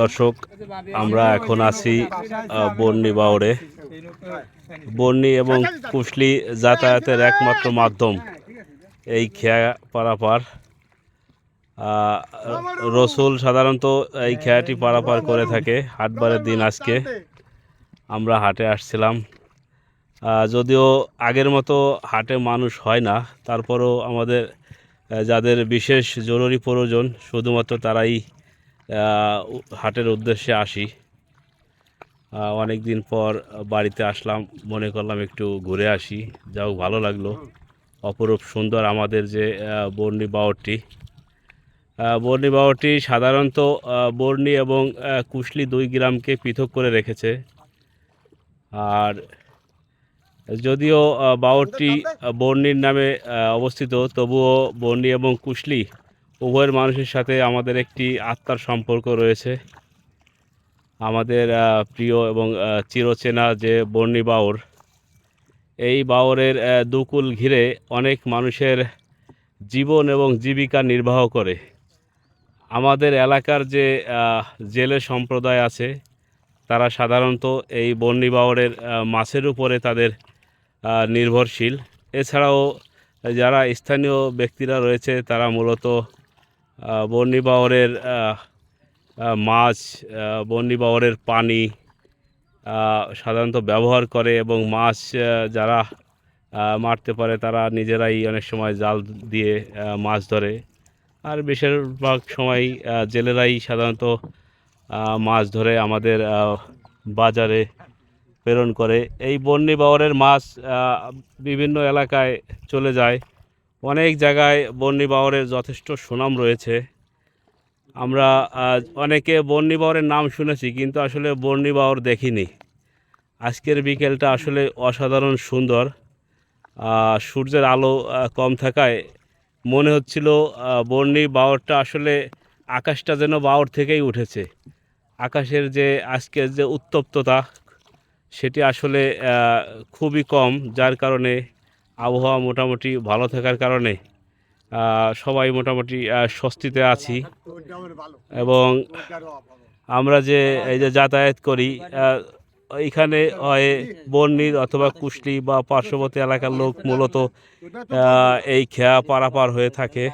দর্শক, আমরা এখন আছি বন্নি বাউরে বন্নি এবং কুশলি যাতায়াতের একমাত্র মাধ্যম এই খেয়া পারাপার। রসুল সাধারণত এই খেয়াটি পারাপার করে থাকে হাটবারের দিন আজকে। আমরা হাটে আসছিলাম। যদিও আগের মতো হাটে মানুষ হয় না, তারপরও আমাদের যাদের বিশেষ জরুরি প্রয়োজন, শুধুমাত্র তারাই হাটের উদ্দেশ্যে আসি। অনেক দিন পর বাড়িতে আসলাম মনে করলাম একটু ঘুরে আসি। যাও ভালো লাগল। অপরূপ সুন্দর আমাদের যে বর্ণি বাওরটি বর্ণি বাওরটি সাধারণত বর্ণি এবং কুশলি দুই গ্রামকে পৃথক করে রেখেছে। আর যদিও আহ, বাওরটি বর্ণির নামে অবস্থিত তবুও বর্ণি এবং কুশলি উভয়ের মানুষের সাথে আমাদের একটি আত্মার সম্পর্ক রয়েছে। আমাদের প্রিয় এবং চিরচেনা যে বর্ণি বাউর, এই বাউরের দুকুল ঘিরে অনেক মানুষের জীবন এবং জীবিকা নির্বাহ করে। আমাদের এলাকার যে জেলে সম্প্রদায় আছে, তারা সাধারণত এই বর্ণি বাউরের মাছের উপরে তাদের নির্ভরশীল। এছাড়াও যারা স্থানীয় ব্যক্তিরা রয়েছে, তারা মূলত আহ, মাছ বর্ণি পানি সাধারণত ব্যবহার করে এবং মাছ যারা মারতে পারে তারা নিজেরাই অনেক সময় জাল দিয়ে মাছ ধরে। আর বেশিরভাগ সময় জেলেরাই সাধারণত মাছ ধরে আমাদের বাজারে প্রেরণ করে। এই বন্যি বাওরের মাছ বিভিন্ন এলাকায় চলে যায়। অনেক জায়গায় বন্যি বাওরের যথেষ্ট সুনাম রয়েছে। আমরা অনেকে বন্যি বাওরের নাম শুনেছি, কিন্তু আসলে বন্যি বাওর দেখিনি। আজকের বিকেলটা আসলে অসাধারণ সুন্দর। সূর্যের আলো কম থাকায় মনে হচ্ছিল বর্ণি বাওরটা আসলে আকাশটা যেন বাওর থেকেই উঠেছে। আকাশের যে আজকের যে উত্তপ্ততা, সেটি আসলে খুবই কম, যার কারণে আবহাওয়া মোটামুটি ভালো থাকার কারণে সবাই মোটামুটি স্বস্তিতে আছি। এবং আমরা যে, এই যে যাতায়াত করি এখানে হয় বর্ণির অথবা কুশলি বা পার্শ্ববর্তী এলাকার লোক মূলত এই খেয়া পারাপার হয়ে থাকে।